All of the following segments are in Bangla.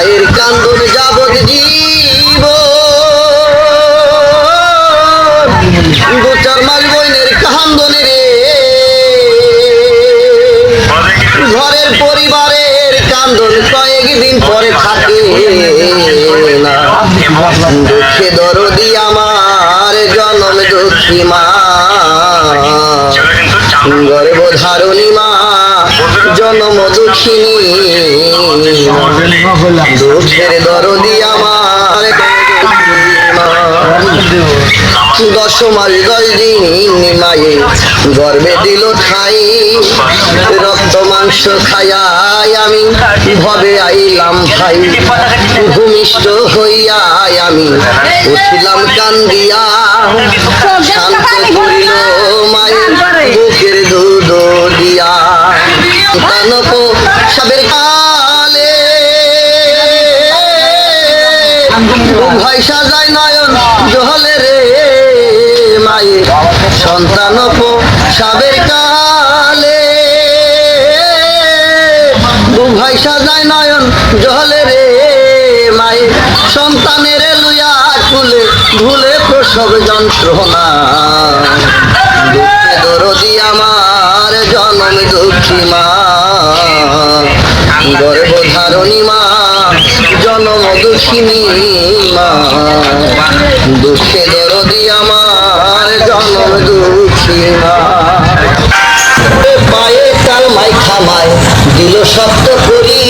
মায়ের কান্দন যাবত জীব দু চার মাস বইনের কান্দন রে। ঘরের পরিবারের কান্দন কয়েকদিন পরে থাকে না। দুঃখে দরদি আমার জনম দুঃখী মা। গর্ভধারণী মা জনম দুঃখিনী। দুঃখের দরদি আমার দশ মাস দশ দিন মায়ে গর্বে দিল ঠাই। রক্ত মাংস খায়াই আমি ভবে আইলাম ভাই। ভূমিষ্ঠ হইয়া আমি উঠিলাম কান্দিয়া। শান্ত ভয় সাজায় নয়ন জহলে রে মায়ে। সন্তান সাবের কালে। ভাই সাজায় নয়ন জহলে রে মায়ে। সন্তানের লুয়া কুলে ভুলে প্রসব যন্ত্রণা। দুঃখে দরদি আমার, জনম দুঃখী মা। গর্ভধারণী মা, জনম দুঃখিনী দুঃখে দরদি আমার দুঃখী মা। পায়ে কালমাই খামায়, দিল করি।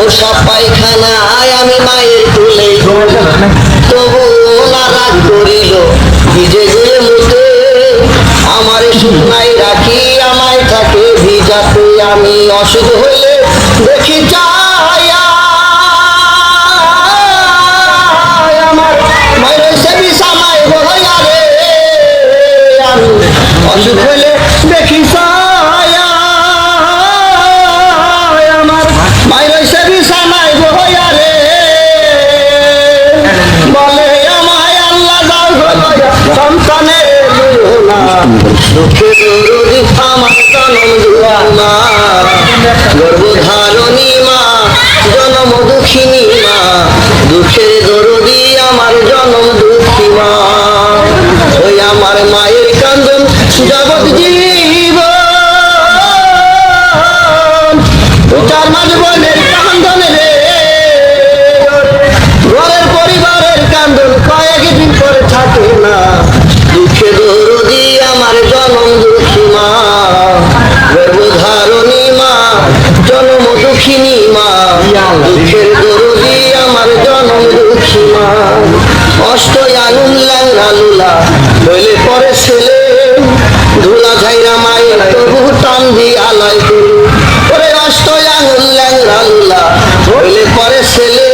ও সব পায়খানায় আমি মায়ের তুলে তবু না রাগ করিল, ভিজে গিয়ে মুতে। আমার রাখি, আমায় থাকে ভিজাতে। আমি অসুখ হইলে দেখি চায়া অসুখ হইলে দেখি আমার মায়ের সে বিষামায় হইয়া রে। বলে, আমায় আল্লাহ দাও হইয়া সন্তানের দুলা। দুঃখে দরদি আমার জনম দুলা গর্ভধারণী মা জগৎ জীব চার মাস বনের কান্দন রে। ঘরের পরিবারের কান্দন কয়েকদিন পরে থাকে না। দুঃখে দরদি আমার জনম দুঃখী মা গর্ভধারণী মা জনম দুঃখিনী মা। দুঃখের তবু আলাই করি ওরে অষ্ট আগুন ল্যাংরা লুলা হইলে পরে ছেলে।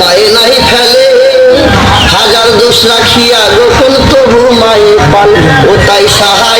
মায়ে নাই ফেলে। হাজার দোষ রাখিয়া তবু মায়ে পাল ও তাই সাহায়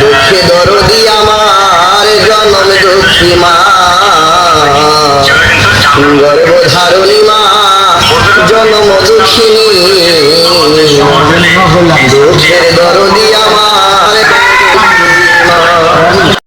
দুঃখে দরদি আমার জনম দুঃখী মা। গর্ভধারণী মা জনম দুঃখিনী। দুঃখের দরদি আমার